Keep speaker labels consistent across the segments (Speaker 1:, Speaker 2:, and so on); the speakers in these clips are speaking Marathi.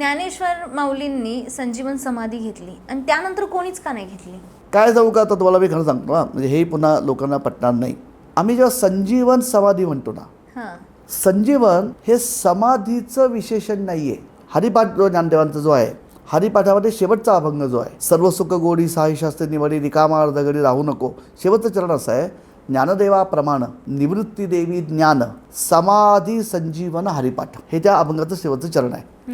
Speaker 1: ज्ञानेश्वर माऊलींनी संजीवन समाधी घेतली. आणि त्यानंतर कोणीच का नाही घेतली?
Speaker 2: काय जाऊ का? आता तुम्हाला मी खरं सांगतो ना म्हणजे हे पुन्हा लोकांना पटणार नाही. आम्ही जेव्हा संजीवन समाधी म्हणतो ना
Speaker 1: हां.
Speaker 2: संजीवन हे समाधीचं विशेषण नाही आहे हरिपाठ जो ज्ञानदेवांचा जो आहे हरिपाठामध्ये शेवटचा अभंग जो आहे सर्व सुख गोडी शास्त्र निवडी रिकामा अर्धगडी राहू नको. शेवटचं चरण असं आहे ज्ञानदेवाप्रमाण निवृत्ती देवी ज्ञान समाधी संजीवन हरिपाठ. हे त्या अभंगाचं शेवटचं चरण आहे.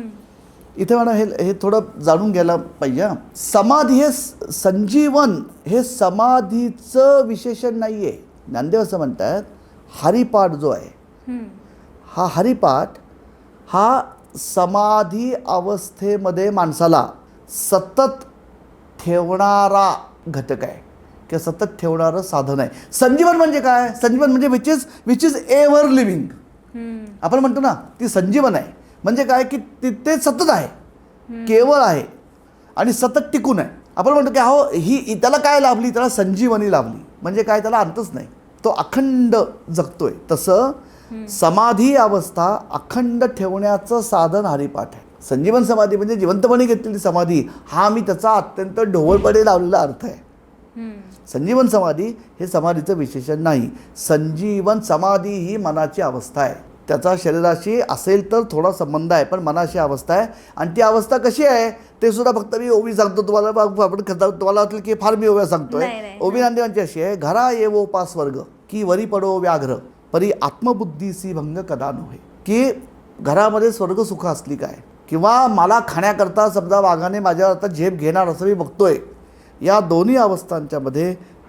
Speaker 2: इथे म्हणा हे हे थोडं जाणून घ्यायला पाहिजे हं. समाधी हे संजीवन हे समाधीचं विशेषण नाही आहे ज्ञानदेव असं म्हणतात हरिपाठ जो आहे. हा हरिपाठ हा समाधी अवस्थेमध्ये माणसाला सतत ठेवणारा घटक आहे किंवा सतत ठेवणारं साधन आहे संजीवन म्हणजे काय संजीवन म्हणजे which is which is ever living. आपण म्हणतो ना ती संजीवन आहे म्हणजे काय की ते ते सतत आहे. केवळ आहे. आणि सतत टिकून आहे. आपण म्हणतो की हो ही त्याला काय लाभली? त्याला संजीवनी लाभली. म्हणजे काय? त्याला अंतच नाही. तो अखंड जगतोय. तसं समाधी अवस्था अखंड ठेवण्याचं साधन हरिपाठ आहे. संजीवन समाधी म्हणजे जिवंतपणे घेतलेली समाधी. हा मी त्याचा अत्यंत ढोबळपणे लावलेला अर्थ आहे. संजीवन समाधी हे समाधीचं विशेषण नाही. संजीवन समाधी ही मनाची अवस्था आहे. त्याचा शरीराशी असेल तर थोडा संबंध आहे पण मनाशी अवस्था आहे. आणि ती अवस्था कशी आहे ते सुद्धा फक्त मी ओवी सांगतो तुम्हाला. आपण तुम्हाला वाटलं की फार मी ओव्या सांगतोय. ओवी नांदेवांची अशी आहे घरा येवो पास वर्ग की वरी पडो व्याघ्र परी आत्मबुद्धीसी भंग कदा नव्हे की घरामध्ये स्वर्ग सुख असली काय? किंवा मला खाण्याकरता समजा वाघाने माझ्यावर आता झेप घेणार असं मी बघतोय. या दोन्ही अवस्थांच्या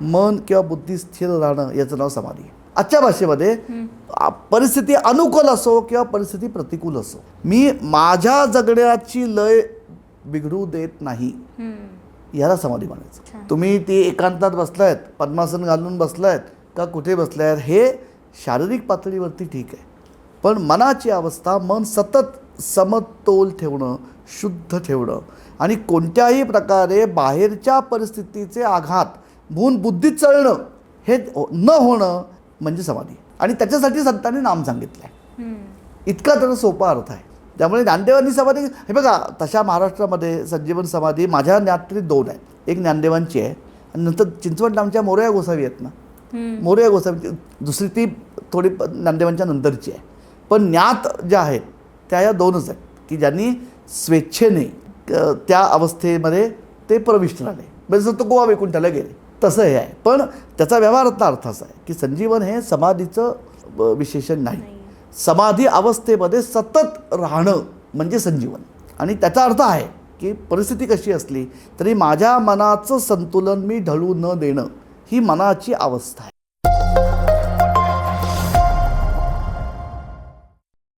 Speaker 2: मन किंवा बुद्धी स्थिर राहणं याचं नाव समाधी. आजच्या भाषेमध्ये परिस्थिती अनुकूल असो किंवा परिस्थिती प्रतिकूल असो मी माझ्या जगण्याची लय बिघडू देत नाही. याला समाधी म्हणायचं
Speaker 1: छान.
Speaker 2: तुम्ही ती एकांतात बसलायत पद्मासन घालून बसलायत का कुठे बसलायत हे शारीरिक पातळीवरती ठीक आहे पण मनाची अवस्था मन सतत समतोल ठेवणं शुद्ध ठेवणं आणि कोणत्याही प्रकारे बाहेरच्या परिस्थितीचे आघात भून बुद्धीत चळणं हे हो- न होणं म्हणजे समाधी. आणि त्याच्यासाठी संतांनी नाम सांगितलं आहे. इतका त्याचा सोपा अर्थ आहे. त्यामुळे ज्ञानदेवांनी समाधी हे बघा तशा महाराष्ट्रामध्ये संजीवन समाधी माझ्या ज्ञात तरी दोन आहेत. एक ज्ञानदेवांची आहे आणि नंतर चिंचवड आमच्या मोरया गोसावी आहेत ना. मोरया गोसावी दुसरी ती थोडी ज्ञानदेवांच्या नंतरची आहे. पण ज्ञात ज्या आहेत त्या या दोनच आहेत. की ज्यांनी स्वेच्छेने त्या अवस्थेमध्ये ते प्रविष्ट झाले म्हणजे जसं तो गोवा वैकुंठाला गेले. तसं हे आहे. पण त्याचा व्यवहारातला अर्थ असा आहे की संजीवन हे समाधीचं विशेषण
Speaker 1: नाही.
Speaker 2: समाधी अवस्थेमध्ये सतत राहणं म्हणजे संजीवन. आणि त्याचा अर्थ आहे की परिस्थिती कशी असली तरी माझ्या मनाचं संतुलन मी ढळू न देणं ही मनाची अवस्था आहे.